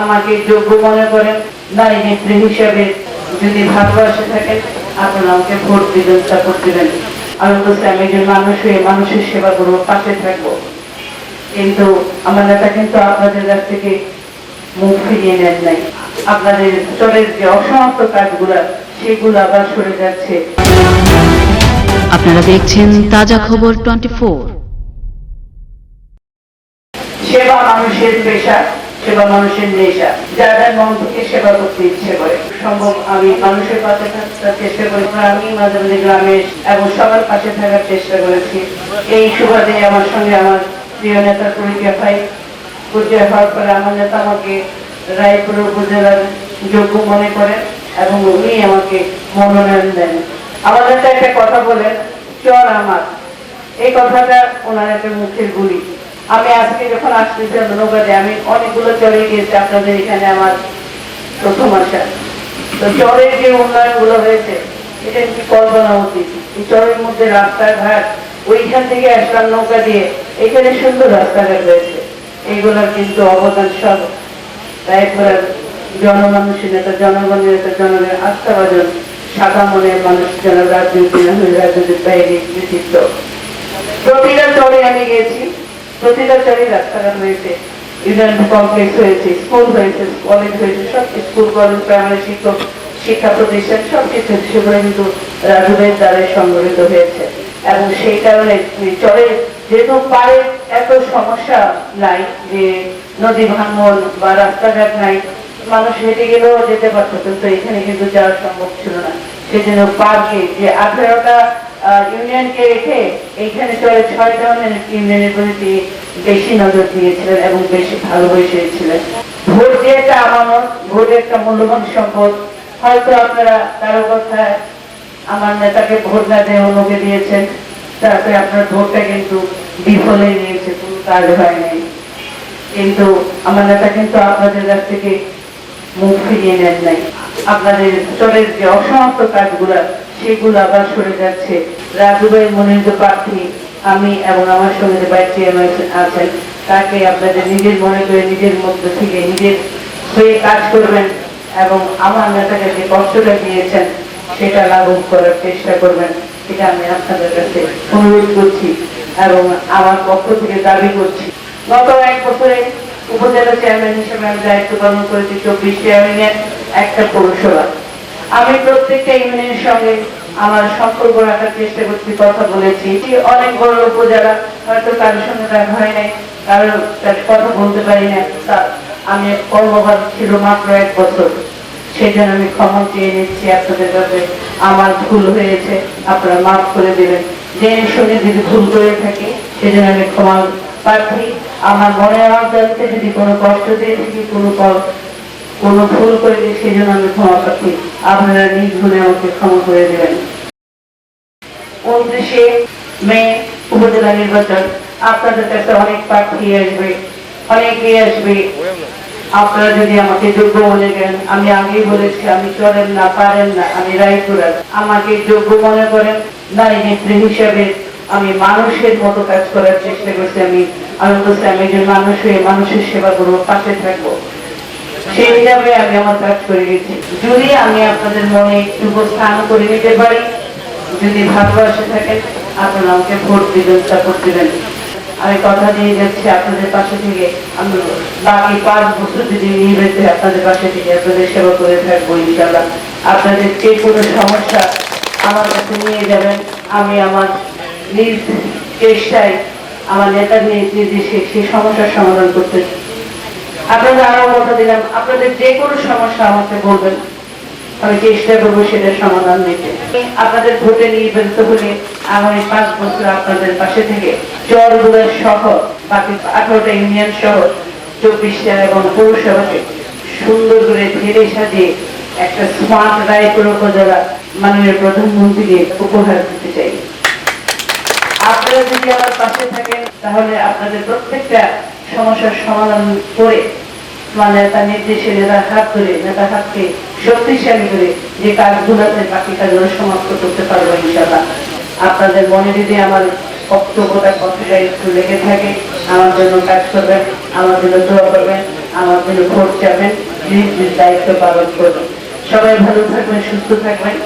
আমাকে যোগ্য মনে করেন নারী নেত্রী হিসেবে যদি ভালোবাসে থাকেন আপনারা আমাকে ভোট দিবেন সাপোর্ট দিবেন। আমি বলছি আমি একজন মানুষ হয়ে মানুষের সেবা করব পাশে থাকব। কিন্তু আমার নেতা কিন্তু আপনাদের কাছ থেকে মুখ ফিরিয়ে নেন নাই। আপনাদের চরের যে অসমাপ্ত কাজগুলো সেগুলো আবার সরে যাচ্ছে। আপনারা দেখছেন তাজা খবর টোয়েন্টি ফোর। সেবা মানুষের পেশা। সেবা মানুষের নেশা যার যার থেকে সেবা করতে ইচ্ছে করে, সম্ভব আমি মানুষের পাশে থাকতে চেষ্টা করি আমি মাঝে মাঝে গ্রামে এবং সবার পাশে থাকার চেষ্টা করেছি। এই সুবাদে আমার সঙ্গে আমার প্রিয় নেতার পরিচয় পাই পরিচয় হওয়ার পরে আমার নেতা আমাকে রায়পুর উপজেলার যোগ্য মনে করেন এবং উনি আমাকে মনোনয়ন দেন। আমাদের নেতা একটা কথা বলেন চর আমার। এই কথাটা ওনার একটা মুখের গুলি। আমি আজকে যখন আসতেছি নৌকাতে আমি অনেকগুলো চলে গিয়েছি। আপনাদের এখানে আমার প্রথম আসা। তো চরের যে উন্নয়নগুলো হয়েছে, এটা কি কল্পনা উচিত এই চরের মধ্যে রাস্তাঘাট, ওইখান থেকে আসলাম নৌকা দিয়ে। এখানে সুন্দর রাস্তাঘাট রয়েছে। এইগুলোর কিন্তু অবদান সব। রায়পুরের জনমানুষের নেতা, জনগণের নেতা, জনগণের আস্থাভাজন সাদা মনের মানুষ যেন রাজনীতি রাজনীতির বাইরে কৃতিত্ব প্রতিটা চরে আমি গেছি প্রতিটা চরে রাস্তাঘাট ইউনিয়ন কমপ্লেক্স হয়েছে স্কুল হয়েছে কলেজ হয়েছে সব স্কুল কলেজ প্রাইমারি শিক্ষক, শিক্ষা প্রতিষ্ঠান সব কিছু সেগুলো কিন্তু রাজুবের দ্বারাই সংগঠিত হয়েছে। এবং সেই কারণে চরে যেহেতু এত সমস্যা নাই, যে নদী ভাঙন বা রাস্তাঘাট নাই, মানুষ হেঁটে গেলেও যেতে পারতো, কিন্তু এখানে কিন্তু যাওয়া সম্ভব ছিল না। সেই জন্য পার্কে যে আঠেরোটা ইউনিয়নকে রেখে এইখানে চলে ছয় ধরনের ইউনিয়নের প্রতি বেশি নজর দিয়েছিলেন এবং বেশি ভালোবেসেছিলেন ভোট যে একটা আমানত, ভোট একটা মূল্যবান সম্পদ। হয়তো আপনারা কারও কথায় আমার নেতাকে ভোট না দিয়ে অন্যকে দিয়েছেন, তাতে আপনার ভোটটা কিন্তু বিফলে নিয়েছে, কোনো কাজ হয়নি। কিন্তু আমার নেতা কিন্তু আপনাদের কাছ থেকে মুখ ফিরিয়ে নেন নাই। আপনাদের চরের যে অসমাপ্ত কাজগুলো সেগুলো আবার সরে যাচ্ছে। রাজুভাই মনোনীত প্রার্থী, আমি এবং আমার সঙ্গে যে বাইক চেয়ারম্যান আছেন। তাকে আপনাদের নিজের মনে করে নিজের মধ্যে থেকে নিজের হয়ে কাজ করবেন এবং আমার নেতাকে যে কষ্টটা দিয়েছেন, সেটা লাঘব করার চেষ্টা করবেন, এটা আমি আপনাদের কাছে অনুরোধ করছি এবং আমার পক্ষ থেকে দাবি করছি। গত এক বছরে উপজেলা চেয়ারম্যান হিসেবে আমি দায়িত্ব পালন করেছি চব্বিশটি ইউনিয়নের একটা পৌরসভা। আমি প্রত্যেকটা ইউনিয়নের সঙ্গে আমার সম্পর্ক রাখার চেষ্টা করছি, কথা বলেছি। অনেক বড় উপজেলা হয়তো কারোর সঙ্গে দেখা হয় নাই, কারোর কথা বলতে পারি না আমি কর্মভার ছিল মাত্র এক বছর। সেই জন্য আমি ক্ষমা চেয়ে নিচ্ছি আপনাদের কাছে। আমার ভুল হয়েছে, আপনারা মাফ করে দেবেন। জেনে শুনে যদি ভুল করে থাকি, সেজন্য আমি ক্ষমা প্রার্থী। আমার মনে অন্তরতে যদি কোনো কষ্ট দিয়ে থাকি, কোনো কোনো ভুল করে দিই সেই জন্য আমি ক্ষমা প্রার্থী। আপনারা নিজ ভুলে আমাকে ক্ষমা করে দেবেন। উনত্রিশে মে উপজেলা নির্বাচন। আপনাদের কাছে অনেক প্রার্থী আসবে অনেকেই আসবে। আপনারা যদি আমাকে যোগ্য মনে করেন, আমি আগেই বলেছি, আমি চলেন না, পারেন না, আমি রায়পুরার। আমাকে যোগ্য মনে করেন, নারী নেত্রী হিসেবে আমি মানুষের মতো কাজ করার চেষ্টা করছি আমি। আমি বলছি আমি একজন মানুষ হয়ে মানুষের সেবা করব পাশে থাকব। সেই হিসাবে আমি আমার কাজ করে গেছি যদি আমি আপনাদের মনে একটু স্থান করে নিতে পারি, যদি ভালোবাসে থাকেন আপনারা আমাকে ভোট দিবেন সাপোর্ট দিবেন। আমি কথা দিয়ে যাচ্ছি আপনাদের পাশে থেকে। আমি বাকি পাঁচ বছর যদি নির্বেতে আপনাদের পাশে থেকে, আপনাদের সেবা করে থাকব ইনশাল্লাহ আপনাদের যে কোনো সমস্যা আমার কাছে নিয়ে যাবেন। আমি আমার নিজ চেষ্টায়, আমার নেতার নির্দেশে সেই সমস্যার সমাধান করতে আপনাদের আরও কথা দিলাম, আপনাদের যে কোনো সমস্যা আমাকে বলবেন। আমি চেষ্টা করব সেটার সমাধান দিতে আপনাদের ভোটে নির্বাচিত হলে আগামী পাঁচ বছর আপনাদের পাশে থেকে চরগুলোর সহ, বাকি আঠারোটা ইউনিয়ন সহ, চব্বিশটা এবং পৌরসভাকে সুন্দর করে ধীরে সাজিয়ে একটা স্মার্ট রায়পুর উপজেলা মাননীয় প্রধানমন্ত্রীকে উপহার দিতে চাই। আপনারা যদি আমার পাশে থাকেন, তাহলে আপনাদের প্রত্যেকটা সমস্যার সমাধান করে মানে তার হাত ধরে নেতার হাতকে শক্তিশালী করে যে বাকি কাজগুলো সমাপ্ত করতে পারব ইনশাল্লাহ আপনাদের মনে যদি আমার বক্তব্যটা কথাটা একটু লেগে থাকে, আমার জন্য কাজ করবেন, আমার জন্য দোয়া করবেন আমাদের ভোট যাবেন দায়িত্ব পালন করুন। সবাই ভালো থাকবেন, সুস্থ থাকবেন।